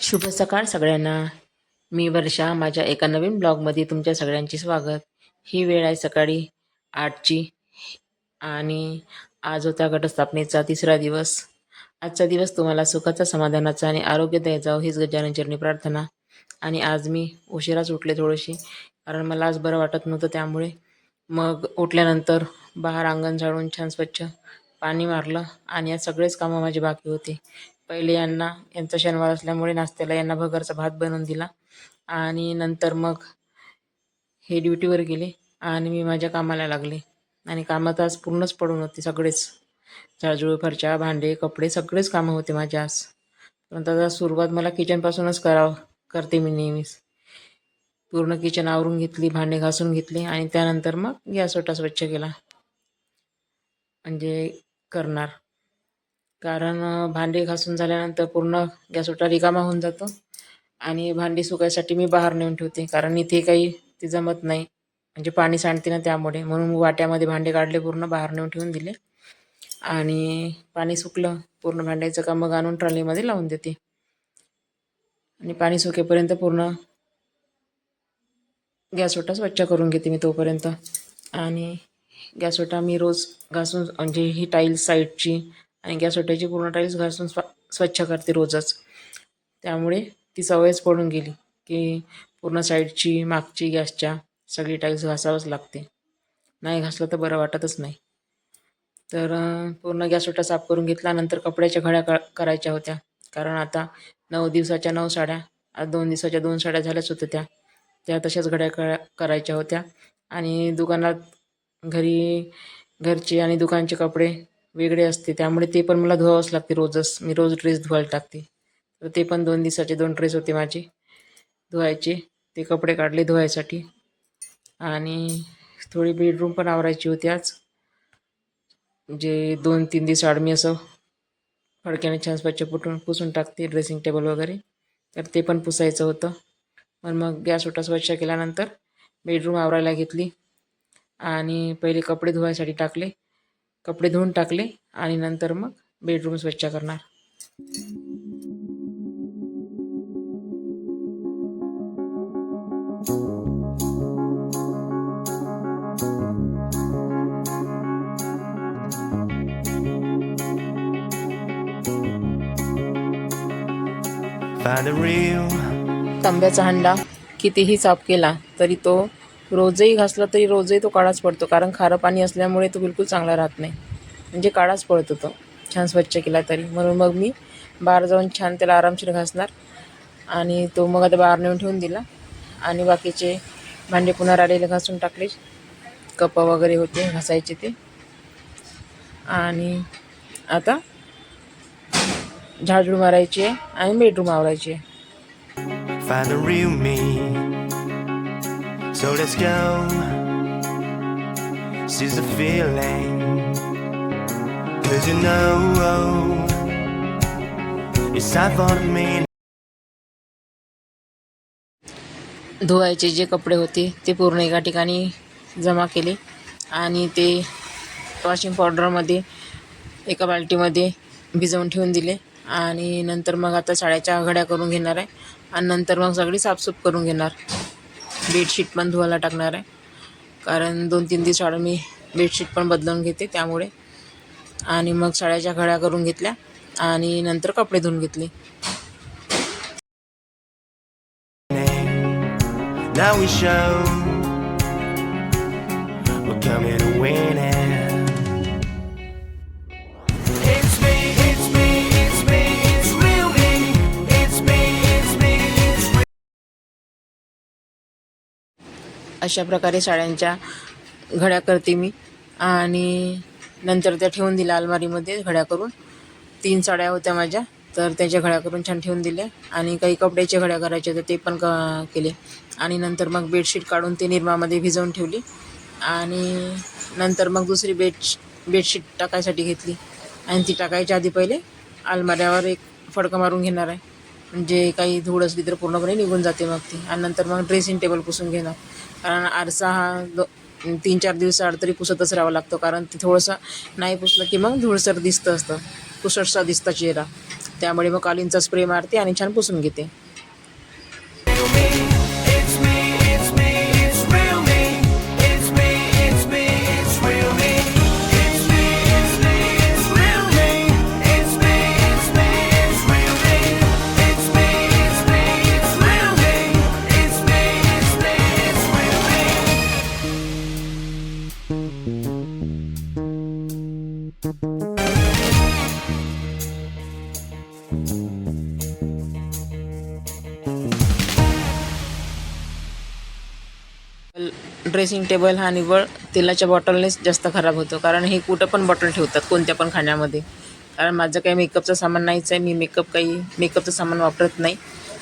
शुभ सकाळ सगळ्यांना. मी वर्षा माझ्या एका नवीन ब्लॉगमध्ये तुमच्या सगळ्यांचे स्वागत. ही वेळ आहे सकाळी आठची आणि आज होता घटस्थापनेचा तिसरा दिवस. आजचा दिवस तुम्हाला सुखाचा समाधानाचा आणि आरोग्यदायी जावं हीच गजानन चरणी प्रार्थना. आणि आज मी उशिराच उठले थोडीशी कारण मला आज बरं वाटत नव्हतं त्यामुळे. मग उठल्यानंतर बाहेर अंगण झाडून छान स्वच्छ पाणी मारलं आणि आज सगळेच कामं माझे बाकी होते. पहिले यांना यांचा शनिवार असल्यामुळे नाश्त्याला यांना भगरचा भात बनवून दिला. आणि नंतर मग हे ड्युटीवर गेले आणि मी माझ्या कामाला लागले. आणि कामात आज पूर्णच पडून होते सगळेच. झाडझुळ फरच्या भांडे कपडे सगळेच कामं होते माझे आज. परंतु आता सुरुवात मला किचनपासूनच करावं करते मी नेहमीच. पूर्ण किचन आवरून घेतली भांडे घासून घेतले आणि त्यानंतर मग गॅस ओटा स्वच्छ केला. म्हणजे करणार. कारण भांडी घासून झाल्यानंतर पूर्ण गॅस ओटा रिकामा होऊन जातो. आणि भांडी सुकायसाठी मी बाहेर नेऊन ठेवते कारण इथे काही ती जमत नाही. म्हणजे पाणी सांडते ना त्यामुळे. म्हणून वाट्यामध्ये भांडे काढले पूर्ण बाहेर नेऊन ठेवून दिले. आणि पाणी सुकलं पूर्ण भांड्याचं काम मग आणून ट्रॉलीमध्ये लावून देते. आणि पाणी सुकेपर्यंत पूर्ण गॅस ओटा स्वच्छ करून घेते मी तोपर्यंत. आणि गॅस ओटा मी रोज घासून म्हणजे ही टाईल्स साईडची आणि गॅसवट्याची पूर्ण टाईल्स घासून स्व स्वच्छ करते रोजच. त्यामुळे ती सवयच पडून गेली की पूर्ण साईडची मागची गॅसच्या सगळी टाईल्स घासावंच लागते. नाही घासलं तर बरं वाटतच नाही. तर पूर्ण गॅस साफ करून घेतला नंतर कपड्याच्या घड्या क करायच्या होत्या. कारण आता नऊ दिवसाच्या नऊ साड्या आज दोन दिवसाच्या दोन साड्या झाल्याच होत्या त्या. त्या तशाच घड्या क करायच्या होत्या. आणि दुकानात घरी घरचे आणि दुकानचे कपडे वेगळे असते. त्यामुळे ते पण मला धुवावंच लागते रोजच. मी रोज ड्रेस धुवायला टाकते. तर ते पण दोन दिवसाचे दोन ड्रेस होते माझे धुवायचे. ते कपडे काढले धुवायसाठी. आणि थोडी बेडरूम पण आवरायची होती आज. जे दोन तीन दिवस आड मी असं फडक्याने छान स्वच्छ पुटून पुसून टाकते ड्रेसिंग टेबल वगैरे. तर ते पण पुसायचं होतं. पण मग गॅस ओटा स्वच्छ केल्यानंतर बेडरूम आवरायला घेतली. आणि पहिले कपडे धुवायसाठी टाकले. कपडे धुवून टाकले आणि नंतर मग बेडरूम स्वच्छ करणार. तांब्याचा हंडा कितीही साफ केला तरी तो रोजही घासला तरी रोजही तो काळाच पडतो. कारण खारं पाणी असल्यामुळे तो बिलकुल चांगला राहत नाही. म्हणजे काळाच पडतो तो. छान स्वच्छ केला तरी. म्हणून मग मी बाहेर जाऊन छान त्याला आरामशीर घासणार. आणि तो मग आता बाहेर नेऊन ठेवून दिला. आणि बाकीचे भांडे पुन्हा राहिलेले घासून टाकले. कप वगैरे होते घासायचे ते. आणि आता झाडू मारायची आहे आणि बेडरूम आवरायची आहे. So let's go. Seize the feeling. Cause you know it's time for me. धुवायचे जे कपडे होते ते पूर्ण एका ठिकाणी जमा केले आणि ते वॉशिंग पावडरमध्ये एका बाल्टीमध्ये भिजवून ठेवून दिले आणि नंतर मग आता साड्याच्या घड्या करून घेणार आहे आणि नंतर मग सगळी साफसूफ करून घेणार बेडशीट पण धुवायला टाकणार आहे. कारण दोन तीन दिवस आड मी बेडशीट पण बदलून घेते त्यामुळे. आणि मग साड्याच्या घड्या करून घेतल्या आणि नंतर कपडे धुवून घेतले. Now we show. We're coming to win it. अशा प्रकारे साड्यांच्या घड्या करते मी. आणि नंतर त्या ठेवून दिल्या अलमारीमध्ये घड्या करून. तीन साड्या होत्या माझ्या तर त्याच्या घड्या करून छान ठेवून दिल्या. आणि काही कपड्याच्या घड्या करायच्या होत्या ते पण क केले. आणि नंतर मग बेडशीट काढून ते निरमामध्ये भिजवून ठेवली. आणि नंतर मग दुसरी बेड बेडशीट टाकायसाठी घेतली. आणि ती टाकायच्या आधी पहिले अलमाऱ्यावर एक फडकं मारून घेणार आहे. म्हणजे काही धूळ असली तर पूर्णपणे निघून जाते मग ती. आणि नंतर मग ड्रेसिंग टेबल पुसून घेणार कारण आरसा हा दो तीन चार दिवस आड तरी पुसतच राहावा लागतो. कारण ते थोडंसं नाही पुसलं की मग धुळसर दिसतं असतं. पुसटसा दिसता चेहरा. त्यामुळे मग कालींचा स्प्रे मारते आणि छान पुसून घेते. ड्रेसिंग टेबल हा निव्वळ तेलाच्या बॉटलनेच जास्त खराब होतो. कारण हे कुठं पण बॉटल ठेवतात कोणत्या पण खाण्यामध्ये. कारण माझं काही मेकअपचं सामान नाहीच आहे. मी मेकअप काही मेकअपचं सामान वापरत नाही.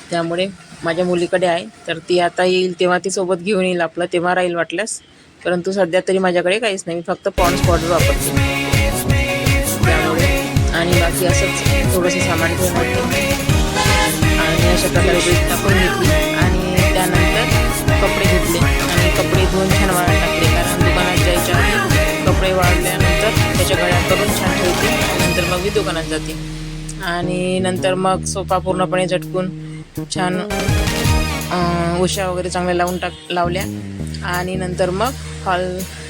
त्यामुळे माझ्या मुलीकडे आहे. तर ती आता येईल तेव्हा ती सोबत घेऊन येईल आपलं. तेव्हा राहील वाटल्यास. परंतु सध्या तरी माझ्याकडे काहीच नाही. मी फक्त पॉन्स पावडर वापरते. त्यामुळे आणि बाकी असंच थोडंसं सामान घेऊन होते आणि अशा प्रकारे बेड टाकून घेतली. आणि त्यानंतर कपडे घेतले. आणि कपडे धुवून छान वाळत टाकले. कारण दुकानात जायच्या आधी कपडे वाळल्यानंतर त्याच्या गळ्या करून छान ठेवते. नंतर मग मी दुकानात जाते. आणि नंतर मग सोफा पूर्णपणे झटकून छान उशा वगैरे चांगल्या लावून टाक लावल्या. आणि नंतर मग हॉल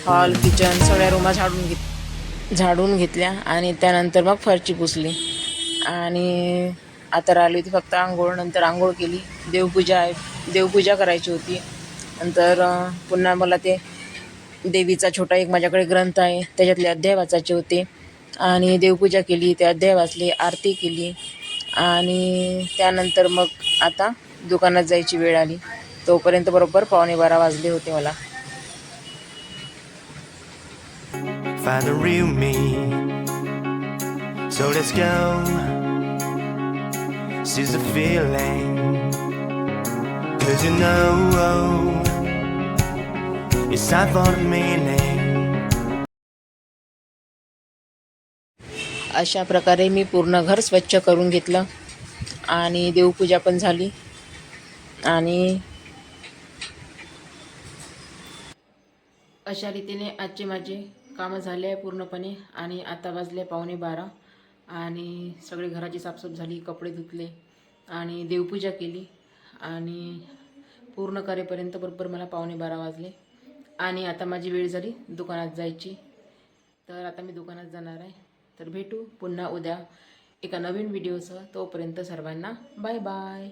हॉल किचन सगळ्या रूमा झाडून घेत झाडून घेतल्या आणि त्यानंतर मग फरची पुसली. आणि आता राहिली होती फक्त आंघोळ नंतर आंघोळ केली. देवपूजा आहे देवपूजा करायची होती. नंतर पुन्हा मला ते देवीचा छोटा एक माझ्याकडे ग्रंथ आहे त्याच्यातले अध्याय वाचायचे होते. आणि देवपूजा केली ते अध्याय वाचले आरती केली. आणि त्यानंतर मग आता दुकानात जायची वेळ आली. तोपर्यंत बरोबर पावणे बारा वाजले होते मला. अशा प्रकारे मी पूर्ण घर स्वच्छ करून घेतलं. आणि देवपूजा पण झाली. आणि अशा रीतीने आजचे माझे कामं झाले आहे पूर्णपणे आणि आता वाजले पावणे बारा आणि सगळे घराची साफसूफ झाली कपडे धुतले आणि देवपूजा केली आणि पूर्ण करेपर्यंत बरोबर मला पावणे बारा वाजले. आणि आता माझी वेळ झाली दुकानात जायची. तर आता मी दुकानात जाणार आहे. तर भेटू पुन्हा उद्या एका नवीन व्हिडिओसह. तोपर्यंत सर्वांना बाय बाय.